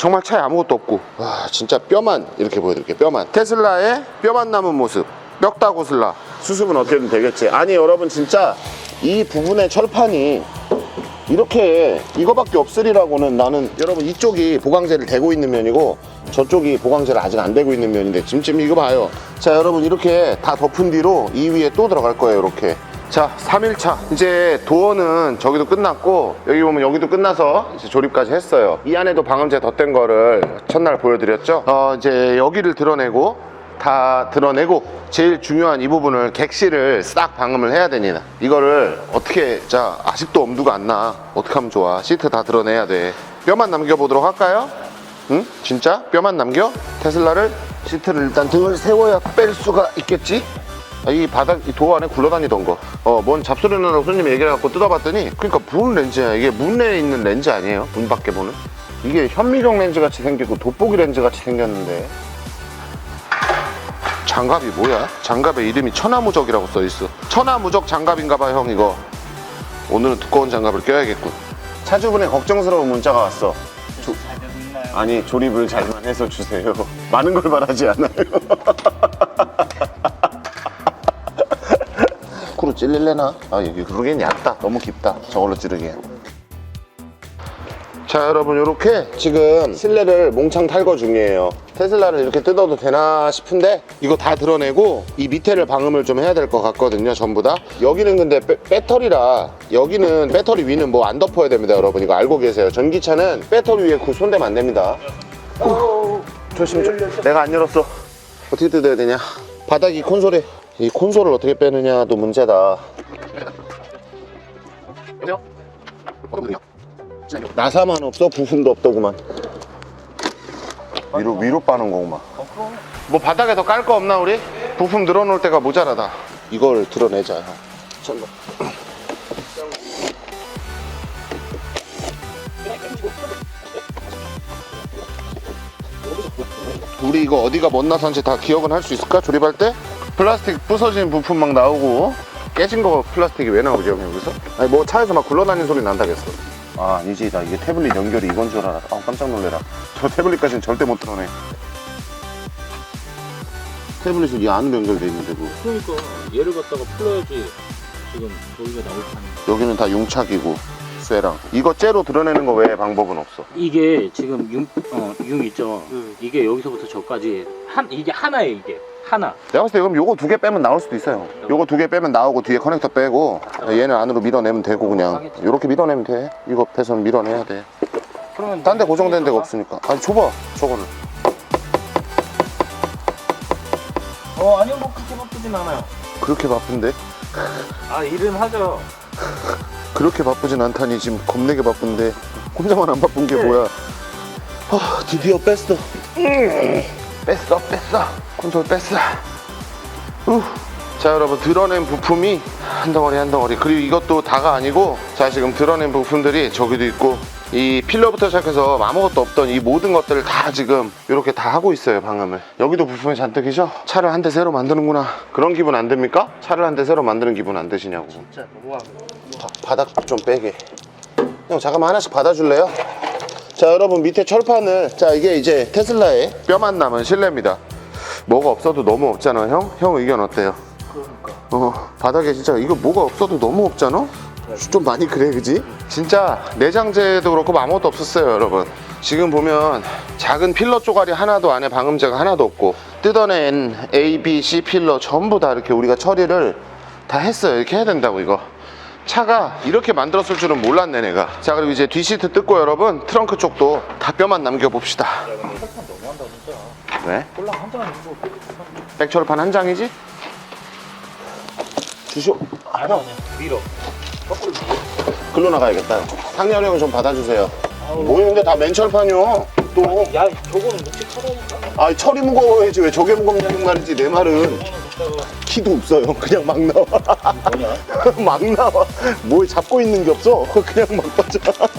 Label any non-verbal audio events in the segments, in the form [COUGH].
정말 차에 아무것도 없고. 와 진짜 뼈만 이렇게 보여드릴게요 뼈만. 테슬라의 뼈만 남은 모습. 뼈다 고슬라. 수습은 어떻게든 되겠지. 아니 여러분 진짜 이 부분의 철판이 이렇게 이거밖에 없으리라고는 나는 여러분 이쪽이 보강제를 대고 있는 면이고 저쪽이 보강제를 아직 안 대고 있는 면인데 지금 지금 이거 봐요. 자 여러분 이렇게 다 덮은 뒤로 이 위에 또 들어갈 거예요 이렇게 자 3일차 이제 도어는 저기도 끝났고 여기 보면 여기도 끝나서 이제 조립까지 했어요 이 안에도 방음제 덧댄 거를 첫날 보여드렸죠 어 이제 여기를 드러내고 다 드러내고 제일 중요한 이 부분을 객실을 싹 방음을 해야 되니다 이거를 어떻게 자 아직도 엄두가 안 나 어떻게 하면 좋아 시트 다 드러내야 돼 뼈만 남겨보도록 할까요? 응? 진짜? 뼈만 남겨? 테슬라를 시트를 일단 등을 세워야 뺄 수가 있겠지? 아, 이 바닥 이 도어 안에 굴러다니던 거 어 뭔 잡소리 나라고 손님 얘기해갖고 뜯어봤더니 그러니까 문 렌즈야? 이게 문 내에 있는 렌즈 아니에요? 문 밖에 보는? 이게 현미경 렌즈 같이 생기고 돋보기 렌즈 같이 생겼는데. 장갑이 뭐야? 장갑의 이름이 천하무적이라고 써있어. 천하무적 장갑인가봐 형 이거. 오늘은 두꺼운 장갑을 껴야겠군. 차주분의 걱정스러운 문자가 왔어. 조- 아니 조립을 잘만 해서 주세요. 많은 걸 바라지 않아요 [LAUGHS] 찔릴래나? 아 여기 그러기엔 얕다. 너무 깊다. 저걸로 찌르기엔. 자 여러분 이렇게 지금 실내를 몽창 탈거 중이에요. 테슬라를 이렇게 뜯어도 되나 싶은데 이거 다 드러내고 이 밑에를 방음을 좀 해야 될 것 같거든요 전부 다. 여기는 근데 배, 배터리라 여기는 배터리 위는 뭐 안 덮어야 됩니다 여러분. 이거 알고 계세요. 전기차는 배터리 위에 그 손대면 안 됩니다. 오, 조심 좀 내가 안 열었어. 어떻게 뜯어야 되냐? 바닥이 콘솔에 이 콘솔을 어떻게 빼느냐도 문제다. 나사만 없어? 부품도 없더구만. 위로 위로 빠는 거구만. 뭐 바닥에 더깔거 없나 우리? 부품 늘어놓을 때가 모자라다. 이걸 드러내자 형. 잠깐 우리 이거 어디가 못나서인지 다 기억은 할 수 있을까? 조립할 때? 플라스틱 부서진 부품 막 나오고 깨진 거 플라스틱이 왜 나오지 형 여기서? 아니 뭐 차에서 막 굴러다니는 소리 난다겠어. 아 아니지. 나 이게 태블릿 연결이 이건 줄 알았다 아 깜짝 놀래라. 저 태블릿까지는 절대 못 들어내. 태블릿은 이 안으로 연결돼 있는데 그 그러니까 얘를 갖다가 풀어야지 지금 저기가 나올 판이 여기는 다 융착이고 쇠랑. 이거 째로 드러내는 거 외에 방법은 없어. 이게 지금 융, 어, 융 있죠? 이게 여기서부터 저까지 한 이게 하나예요 이게 하나. 내가 봤을 때 그럼 요거 두 개 빼면 나올 수도 있어요. 요거 두 개 빼면 나오고 뒤에 커넥터 빼고 얘는 안으로 밀어내면 되고 그냥 요렇게 밀어내면 돼. 이거 빼서는 밀어내야 돼딴 그러면 데 고정된 데가 없으니까. 아니 줘봐 저거를 어 아니요 뭐 그렇게 바쁘진 않아요. 그렇게 바쁜데? 아 일은 하죠. 그렇게 바쁘진 않다니 지금 겁내게 바쁜데. 혼자만 안 바쁜 게 뭐야? 아 드디어 뺐어. 음. 뺐어 뺐어 콘솔 뺐어 후. 자 여러분 드러낸 부품이 한 덩어리 한 덩어리. 그리고 이것도 다가 아니고 자 지금 드러낸 부품들이 저기도 있고 이 필러부터 시작해서 아무것도 없던 이 모든 것들을 다 지금 이렇게 다 하고 있어요 방음을. 여기도 부품이 잔뜩이죠 차를 한 대 새로 만드는구나. 그런 기분 안 듭니까? 차를 한 대 새로 만드는 기분 안 드시냐고. 진짜 너무하고. 바- 바닥 좀 빼게. 형 잠깐만 하나씩 받아줄래요? 자 여러분 밑에 철판을 자 이게 이제 테슬라의 뼈만 남은 실내입니다 뭐가 없어도 너무 없잖아. 형? 형 의견 어때요? 그러니까. 어 바닥에 진짜 이거 뭐가 없어도 너무 없잖아? 좀 많이 그래 그지? 진짜 내장재도 그렇고 아무것도 없었어요 여러분. 지금 보면 작은 필러 쪼가리 하나도 안에 방음제가 하나도 없고 뜯어낸 A, B, C 필러 전부 다 이렇게 우리가 처리를 다 했어요. 이렇게 해야 된다고 이거. 차가 이렇게 만들었을 줄은 몰랐네 내가. 자 그리고 이제 뒷시트 뜯고 여러분. 트렁크 쪽도 다 뼈만 남겨봅시다. 진짜 왜? 꼴랑 한 장은 이거 백철판 한 장이지? 주쇼. 아니 아니 밀어. 거꾸로 글로 나가야겠다 상렬형을 좀 받아주세요. 뭐 근데 다 맨철판이요. 또. 야 저거는 묵직하다니까 아 철이 무거워야지. 왜 저게 무겁냐는 말이지 내 말은. 키도 없어요. [LAUGHS] 그냥 막 나와. 뭐냐? [LAUGHS] 막 나와. 뭘 잡고 있는 게 없어. [LAUGHS] 그냥 막 빠져.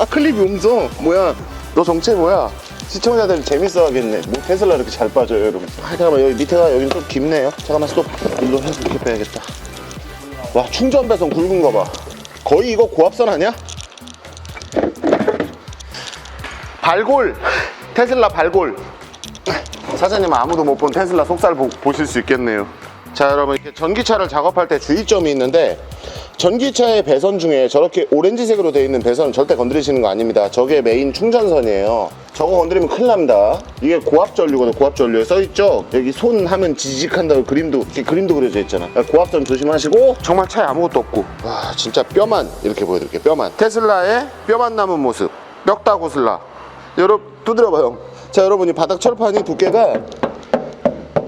클립이 없어. 뭐야? 너 정체 뭐야 시청자들 재밌어 하겠네. 뭐 테슬라 이렇게 잘 빠져요 여러분. 아 잠깐만 여기 밑에가 여기 좀 깊네요. 잠깐만 스톱 일로 해서 이렇게 빼야겠다. 와 충전 배선 굵은 거 봐. 거의 이거 고압선 아니야? 발골. 테슬라 발골. 사장님 아무도 못 본 테슬라 속살 보, 보실 수 있겠네요. 자 여러분 이렇게 전기차를 작업할 때 주의점이 있는데 전기차의 배선 중에 저렇게 오렌지색으로 되어 있는 배선은 절대 건드리시는 거 아닙니다. 저게 메인 충전선이에요 저거 건드리면 큰일 납니다. 이게 고압전류거든 고압전류에. 써있죠? 여기 손 하면 지직한다고 그림도 이렇게 그림도 그려져 있잖아. 그러니까 고압전 조심하시고 정말 차에 아무것도 없고. 와 진짜 뼈만 이렇게 보여드릴게요 뼈만. 테슬라의 뼈만 남은 모습. 뼈다구슬라. 여러분 두드려봐요 자 여러분 이 바닥 철판이 두께가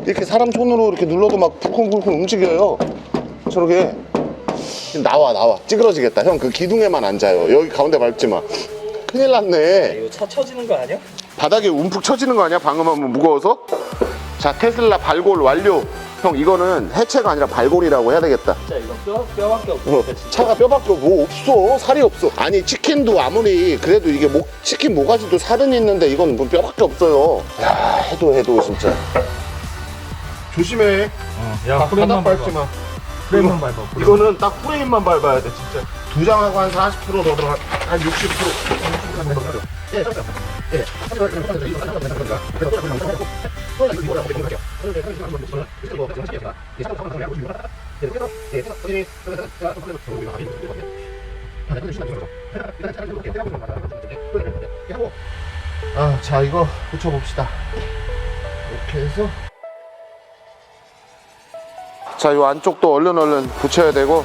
이렇게 사람 손으로 이렇게 눌러도 막 쿵쿵쿵쿵 움직여요. 저렇게. 나와 나와. 찌그러지겠다. 형 그 기둥에만 앉아요. 여기 가운데 밟지 마 큰일 났네. 이거 차 쳐지는 거 아니야? 바닥에 움푹 쳐지는 거 아니야? 방금 한번 무거워서? 자 테슬라 발골 완료. 형 이거는 해체가 아니라 발골이라고 해야 되겠다. 진짜 이건 뼈, 뼈밖에 어, 없으니까 진짜 차가 뼈밖에 뭐 없어? 살이 없어. 아니 치킨도 아무리 그래도 이게 목 치킨 모가지도 살은 있는데 이건 뭐 뼈밖에 없어요. 야 해도 해도 진짜. 조심해. 야 바닥 밟지 마 프레임만 밟아 이거는 딱 프레임만 밟아야 돼 진짜 두 장하고 한 40%더 들어가 한 60%. 아, 자 이거 붙여봅시다. 이렇게 해서 자, 요 안쪽도 얼른 얼른 붙여야 되고.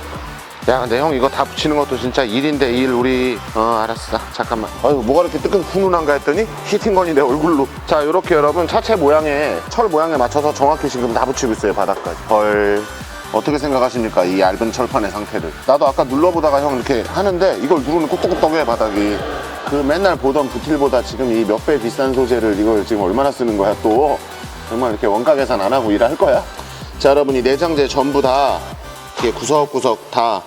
야, 근데 형 이거 다 붙이는 것도 진짜 일인데 일 우리 어 알았어. 잠깐만. 아유 뭐가 이렇게 뜨끈 훈훈한가 했더니 히팅건이 내 얼굴로. 자, 요렇게 여러분 차체 모양에 철 모양에 맞춰서 정확히 지금 다 붙이고 있어요 바닥까지. 헐. 어떻게 생각하십니까? 이 얇은 철판의 상태를. 나도 아까 눌러보다가 형 이렇게 하는데 이걸 누르면 꾹꾹꾹해 바닥이. 그 맨날 보던 부틸보다 지금 이 몇 배 비싼 소재를 이걸 지금 얼마나 쓰는 거야 또. 정말 이렇게 원가 계산 안 하고 일할 거야? 자 여러분 이 내장재 전부 다 이렇게 구석구석 다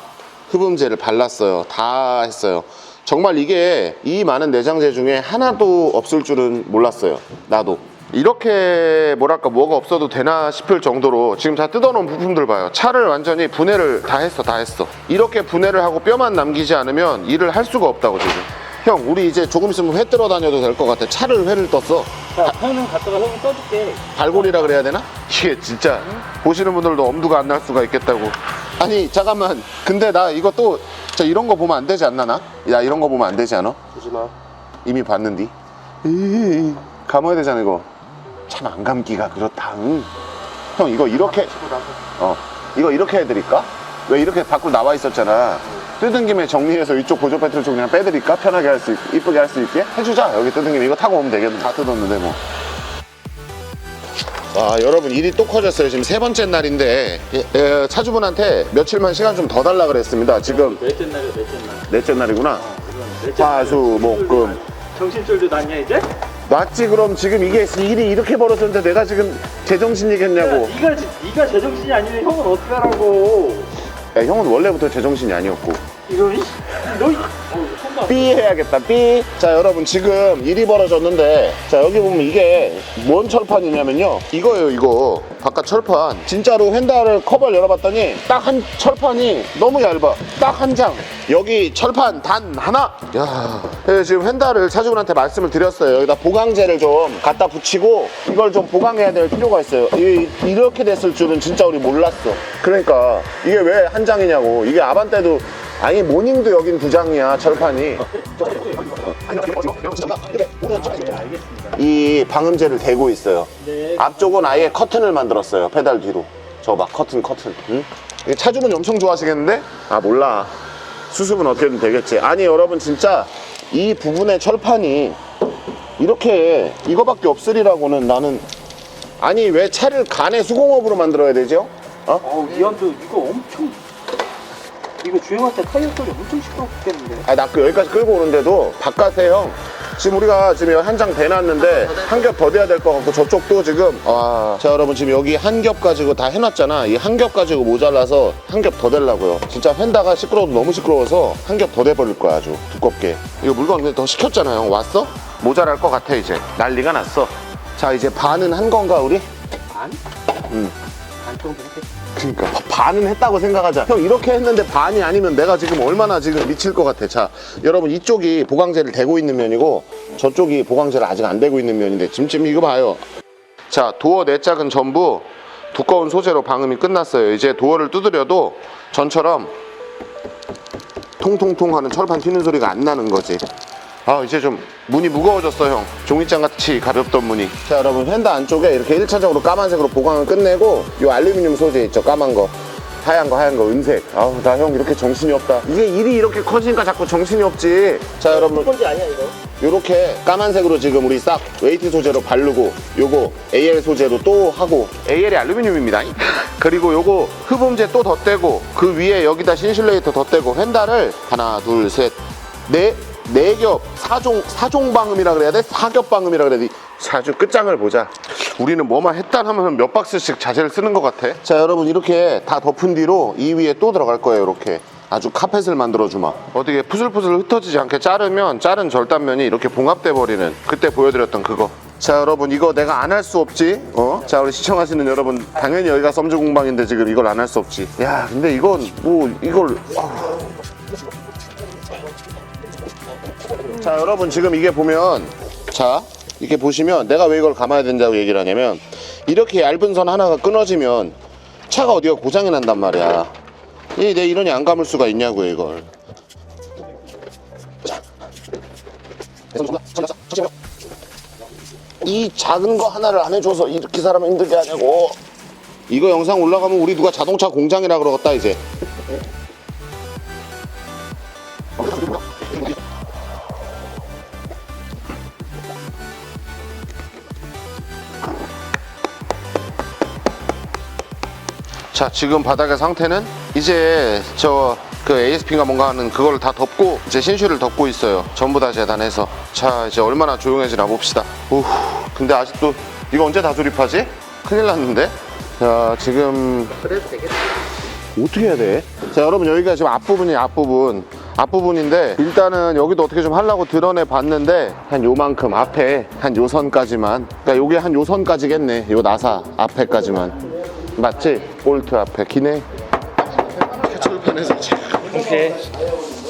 흡음제를 발랐어요. 다 했어요. 정말 이게 이 많은 내장재 중에 하나도 없을 줄은 몰랐어요. 나도. 이렇게 뭐랄까 뭐가 없어도 되나 싶을 정도로 지금 다 뜯어놓은 부품들 봐요. 차를 완전히 분해를 다 했어 다 했어. 이렇게 분해를 하고 뼈만 남기지 않으면 일을 할 수가 없다고 지금. 형 우리 이제 조금 있으면 회 뜨러 다녀도 될 것 같아. 차를 회를 떴어 자 형은 갔다가 형이 써줄게 발골이라 그래야 되나? 이게 진짜 보시는 분들도 엄두가 안 날 수가 있겠다고. 아니 잠깐만. 근데 나 이거 또 저 이런 거 보면 안 되지 않나 나? 야 이런 거 보면 안 되지 않아? 보지 마. 이미 봤는디. 에이, 감아야 되잖아 이거. 참 안 감기가 그렇다. 응. 형 이거 이렇게 어 이거 이렇게 해드릴까? 왜 이렇게 밖으로 나와 있었잖아. 뜯은 김에 정리해서 이쪽 보조 배터리 쪽 그냥 빼드릴까? 편하게 할 수 있게 이쁘게 할 수 있게 해주자. 여기 뜯은 김에 이거 타고 오면 되겠네. 다 뜯었는데 뭐. 와 여러분 일이 또 커졌어요 지금 세 번째 날인데 예, 예, 차주분한테 며칠만 시간 좀 더 달라 그랬습니다 지금 넷째 날이야 넷째 날 넷째 날이구나 넷째 날. 화수목금 정신줄도 났냐 이제? 맞지 그럼 지금 이게 일이 이렇게 벌어졌는데 내가 지금 제정신이겠냐고 네가 지- 네가 제정신이 아니면 형은 어떻게 하라고 야, 형은 원래부터 제정신이 아니었고 이거 이- 너 이- 해야겠다 삐. 자 여러분 지금 일이 벌어졌는데 자 여기 보면 이게 뭔 철판이냐면요. 이거예요 이거. 바깥 철판. 진짜로 휀다를 커버를 열어봤더니 딱 한 철판이 너무 얇아. 딱 한 장. 여기 철판 단 하나. 야. 그래서 지금 휀다를 차주분한테 말씀을 드렸어요. 여기다 보강제를 좀 갖다 붙이고 이걸 좀 보강해야 될 필요가 있어요. 이, 이렇게 됐을 줄은 진짜 우리 몰랐어. 그러니까 이게 왜 한 장이냐고. 이게 아반떼도 아니 모닝도 여긴 두 장이야 철판이 이 방음제를 대고 있어요 네. 앞쪽은 아예 커튼을 만들었어요 페달 뒤로 저봐 커튼 커튼 응? 이거 차주분 엄청 좋아하시겠는데? 아 몰라 수습은 어떻게든 되겠지 아니 여러분 진짜 이 부분의 철판이 이렇게 이거밖에 없으리라고는 나는 아니 왜 차를 간의 수공업으로 만들어야 되죠? 어? 어우 니한테 이거 엄청 이거 주행할 때 타이어 소리 엄청 시끄럽겠는데 아, 나 그 여기까지 끌고 오는데도 바깥에 형 지금 우리가 지금 한 장 대놨는데 한 겹 더 돼야 될 것 같고 저쪽도 지금 와. 자 여러분 지금 여기 한 겹 가지고 다 해놨잖아 이 한 겹 가지고 모자라서 한 겹 더 되려고요 진짜 휀다가 시끄러워도 너무 시끄러워서 한 겹 더 돼버릴 거야 아주 두껍게 이거 물건 근데 더 시켰잖아 형 왔어? 모자랄 것 같아 이제 난리가 났어 자 이제 반은 한 건가 우리? 반? 응. 반 정도 했겠지 그러니까 반은 했다고 생각하자. 형 이렇게 했는데 반이 아니면 내가 지금 얼마나 지금 미칠 것 같아. 자, 여러분 이쪽이 보강제를 대고 있는 면이고 저쪽이 보강제를 아직 안 되고 있는 면인데 짐짐 이거 봐요 자 도어 네 짝은 전부 두꺼운 소재로 방음이 끝났어요 이제 도어를 두드려도 전처럼 통통통 하는 철판 튀는 소리가 안 나는 거지 아 이제 좀 문이 무거워졌어 형. 종이장 같이 가볍던 문이. 자 여러분 휀다 안쪽에 이렇게 1차적으로 까만색으로 보강을 끝내고 이 알루미늄 소재 있죠? 까만 거. 하얀 거 하얀 거 은색. 아우 나 형 이렇게 정신이 없다. 이게 일이 이렇게 커지니까 자꾸 정신이 없지. 자 여러분. 스펀지 아니야 이거? 요렇게 까만색으로 지금 우리 싹 웨이트 소재로 바르고 요거 AL 소재로 또 하고. AL이 알루미늄입니다. [LAUGHS] 그리고 요거 흡음재 또 덧대고 그 위에 여기다 신슐레이터 덧대고 휀다를 하나 둘셋네 네겹 사종 사종 방음이라 그래야 돼? 사겹 방음이라 그래야 돼? 아주 끝장을 보자. 우리는 뭐만 했다 하면 몇 박스씩 자재를 쓰는 것 같아? 자 여러분 이렇게 다 덮은 뒤로 이 위에 또 들어갈 거예요 이렇게. 아주 카펫을 만들어 주마. 어떻게 푸슬푸슬 흩어지지 않게 자르면 자른 절단면이 이렇게 봉합돼 버리는 그때 보여드렸던 그거. 자 여러분 이거 내가 안 할 수 없지? 어? 자 우리 시청하시는 여러분 당연히 여기가 썸즈 공방인데 지금 이걸 안 할 수 없지. 야 근데 이건 뭐 이걸 아우. 자 여러분 지금 이게 보면 자 이렇게 보시면 내가 왜 이걸 감아야 된다고 얘기를 하냐면 이렇게 얇은 선 하나가 끊어지면 차가 어디가 고장이 난단 말이야. 이 내 이런이 안 감을 수가 있냐고요 이걸. 자. 이 작은 거 하나를 안 해줘서 이렇게 사람 힘들게 하냐고. 이거 영상 올라가면 우리 누가 자동차 공장이라 그러겠다 이제 자 지금 바닥의 상태는 이제 저 그 ASP가 뭔가 하는 그걸 다 덮고 이제 신슈를 덮고 있어요. 전부 다 재단해서. 자 이제 얼마나 조용해지나 봅시다. 우 근데 아직도 이거 언제 다 조립하지? 큰일 났는데? 자 지금 그래도 되겠다. 어떻게 해야 돼? 자 여러분 여기가 지금 앞부분이 앞부분. 앞부분인데 일단은 여기도 어떻게 좀 하려고 드러내 봤는데 한 요만큼 앞에 한 요 선까지만. 그러니까 요게 한 요 선까지겠네. 요 나사 앞에까지만 맞지? 볼트 앞에 기네 철판에서 오케이.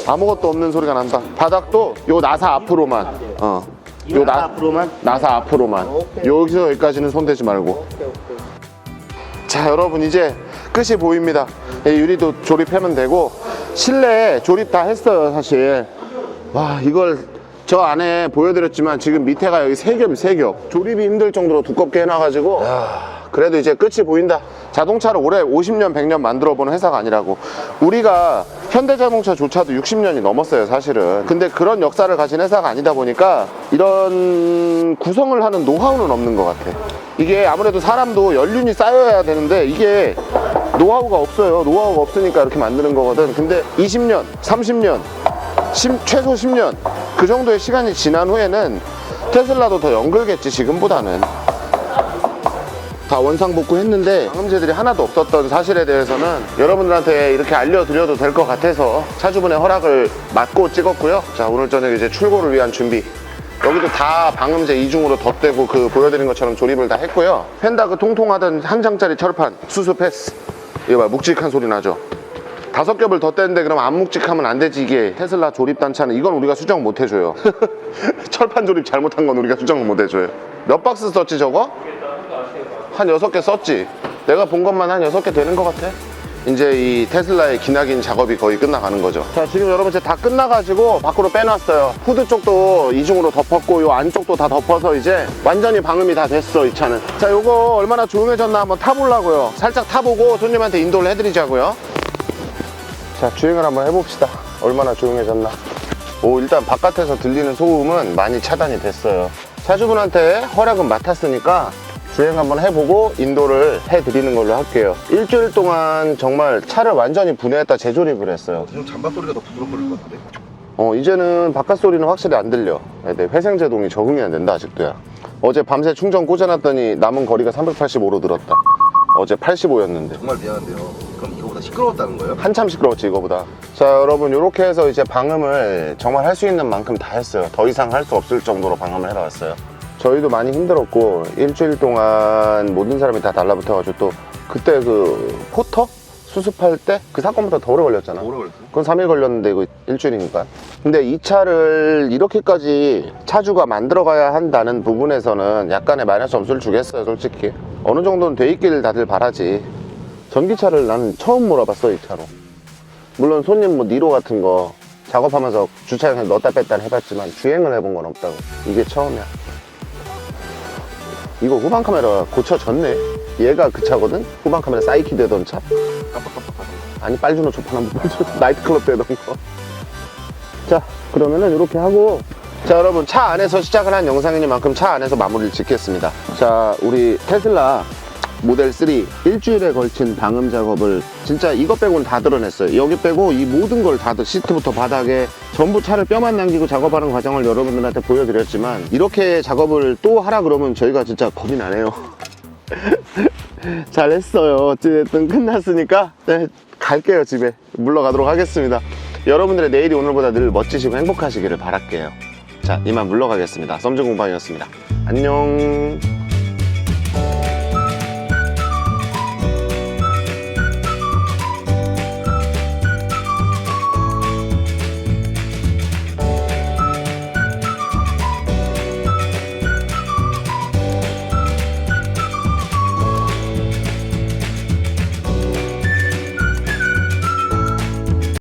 아무것도 없는 소리가 난다 바닥도 요 나사 앞으로만 어. 요 나, 앞으로만? 나사 앞으로만 오케이. 여기서 여기까지는 손대지 말고 오케이 오케이. 자 여러분 이제 끝이 보입니다 이 유리도 조립하면 되고 실내 조립 다 했어요 사실 와 이걸 저 안에 보여드렸지만 지금 밑에가 여기 세 겹이 세겹 조립이 힘들 정도로 두껍게 해놔가지고 그래도 이제 끝이 보인다. 자동차를 올해 50년 100년 만들어 보는 회사가 아니라고. 우리가 현대자동차조차도 60년이 넘었어요 사실은. 근데 그런 역사를 가진 회사가 아니다 보니까 이런 구성을 하는 노하우는 없는 것 같아. 이게 아무래도 사람도 연륜이 쌓여야 되는데 이게 노하우가 없어요. 노하우가 없으니까 이렇게 만드는 거거든. 근데 20년 30년 심- 최소 10년 그 정도의 시간이 지난 후에는 테슬라도 더 연글겠지 지금보다는 다 원상복구 했는데 방음제들이 하나도 없었던 사실에 대해서는 여러분들한테 이렇게 알려드려도 될 것 같아서 차주분의 허락을 받고 찍었고요. 자 오늘 저녁 이제 출고를 위한 준비. 여기도 다 방음제 이중으로 덧대고 그 보여드린 것처럼 조립을 다 했고요. 펜다 그 통통하던 한 장짜리 철판 수수 패스. 이거 봐 묵직한 소리 나죠? 다섯 겹을 덧대는데 그럼 안 묵직하면 안 되지 이게. 테슬라 조립 단차는 이건 우리가 수정 못 해줘요. [LAUGHS] 철판 조립 잘못한 건 우리가 수정을 못 해줘요. 몇 박스 썼지 저거? 한 여섯 개 썼지. 내가 본 것만 한 여섯 개 되는 것 같아. 이제 이 테슬라의 기나긴 작업이 거의 끝나가는 거죠. 자 지금 여러분 이제 다 끝나가지고 밖으로 빼놨어요. 후드 쪽도 이중으로 덮었고 요 안쪽도 다 덮어서 이제 완전히 방음이 다 됐어 이 차는. 자 요거 얼마나 조용해졌나 한번 타보려고요. 살짝 타보고 손님한테 인도를 해드리자고요. 자 주행을 한번 해봅시다. 얼마나 조용해졌나. 오 일단 바깥에서 들리는 소음은 많이 차단이 됐어요. 차주분한테 허락은 맡았으니까 주행 한번 해보고 인도를 해드리는 걸로 할게요. 일주일 동안 정말 차를 완전히 분해했다 재조립을 했어요. 형 잠바 소리가 더 부드러울 것 같은데? 어 이제는 바깥 소리는 확실히 안 들려. 네, 회생 제동이 적응이 안 된다 아직도야. 어제 밤새 충전 꽂아놨더니 남은 거리가 385로 늘었다. 어제 85였는데. 정말 미안한데요. 그럼 이거보다 시끄러웠다는 거예요? 한참 시끄러웠지 이거보다. 자 여러분 이렇게 해서 이제 방음을 정말 할 수 있는 만큼 다 했어요. 더 이상 할 수 없을 정도로 방음을 해나왔어요 저희도 많이 힘들었고 일주일 동안 모든 사람이 다 달라붙어가지고 또 그때 그 포터? 수습할 때 그 사건보다 더 오래 걸렸잖아. 오래 걸렸어요? 그건 3일 걸렸는데 이거 일주일이니까. 근데 이 차를 이렇게까지 차주가 만들어가야 한다는 부분에서는 약간의 마이너스 점수를 주겠어요, 솔직히. 어느 정도는 돼 있길 다들 바라지. 전기차를 나는 처음 몰아봤어, 이 차로. 물론 손님 뭐 니로 같은 거 작업하면서 주차장에 넣었다 뺐다 해봤지만 주행을 해본 건 없다고. 이게 처음이야. 이거 후방 카메라 고쳐졌네. 얘가 그 차거든? 후방 카메라 사이키 되던 차? 아니 빨주노 조판 한번 보여줘 [LAUGHS] 나이트클럽 되던 거. 자 그러면은 이렇게 하고 자 여러분 차 안에서 시작을 한 영상이니만큼 차 안에서 마무리를 짓겠습니다. 자 우리 테슬라 모델 3 일주일에 걸친 방음 작업을 진짜 이것 빼고는 다 드러냈어요. 여기 빼고 이 모든 걸 다 시트부터 바닥에 전부 차를 뼈만 남기고 작업하는 과정을 여러분들한테 보여드렸지만 이렇게 작업을 또 하라 그러면 저희가 진짜 겁이 나네요. [LAUGHS] 잘했어요. 어찌됐든 끝났으니까 네, 갈게요 집에 물러가도록 하겠습니다. 여러분들의 내일이 오늘보다 늘 멋지시고 행복하시기를 바랄게요. 자 이만 물러가겠습니다. 썸즈 공방이었습니다. 안녕.